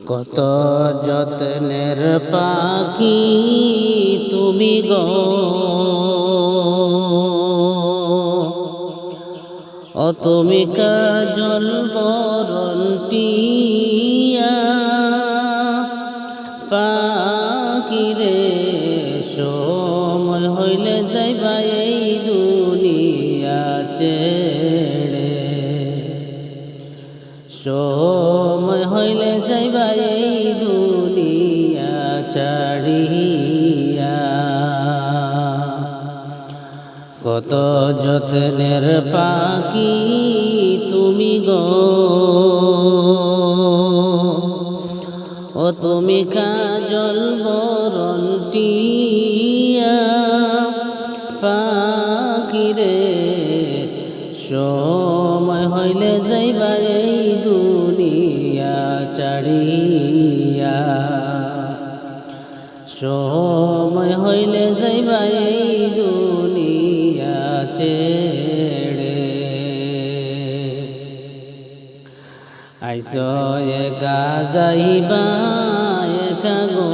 কত যত্নের পাখি তুমি গো। ও তুমি কাজল বরন্টিয়া পাখিরে সময় হইলে যাইবা এই দুনিয়া ছেড়ে সময় হইলে যাইবা এই দুনিয়া ছাড়িয়া কত যত্নের পাখি তুমি গো। ও তুমি কাজল বরন্টিয়া পাখিরে হইলে যাইবা এই দুনিয়া চাড়িয়া। সময় হইলে যাইবা এই দুনিয়া ছেড়ে। আইস একা যাইবা একা গো।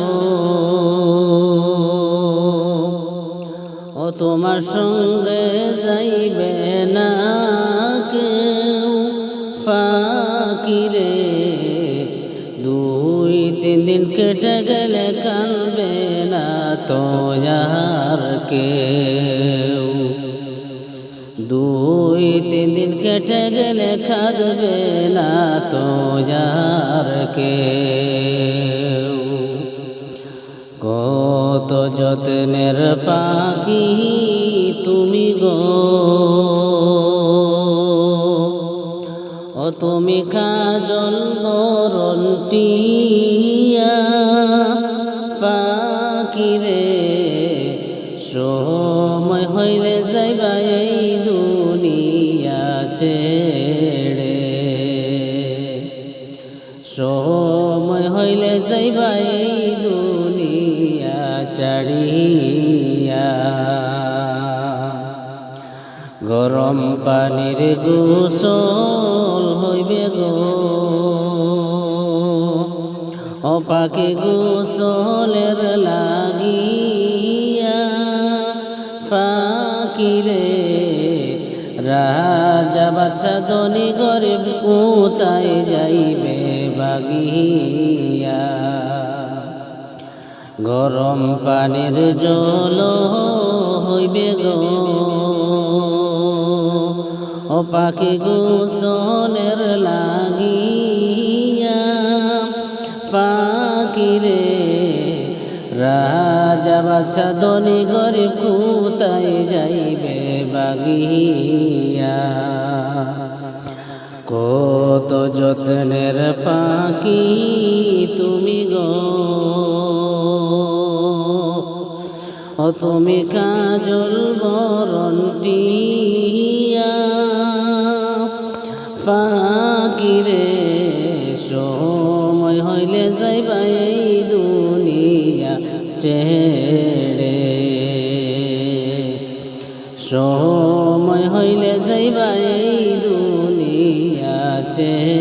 ও তোমার সঙ্গে যাইবে দিন কেটে গেলে কানবে না তো আর কেউ। দুই, তিন দিন কেটে গেলে খাদবে না তো আর কেউ। কত যত্নের পাখি তুমি গো। ও তুমি কাজল বরন্টিয়া পাখিরে সময় হইলে যাইবা এই দুনিয়া ছেড়ে। সময় হইলে যাইবা এই দুনিয়া চাড়িয়া গরম পানির গোসল হইবে গো। পাখি গোসলের লাগিয়া পাখিরে রাজা বাদশা ধনী গরিব কোথায় যাইবে বাগিয়া? গরম পানির জল হইবে গো। ও পাখি গোসলের লাগিয়া পাখিরে। রাজা বাদশা ধনী গরিব কোথায় যাইবে বাগিয়া? কত যত্নের পাখি তুমি গো। ও তুমি কাজল বরন্টিয়া পাখিরে হইলে যাইবা এই দুনিয়া চেড়ে সময় হইলে যাইবা এই দুনিয়া ছেড়ে।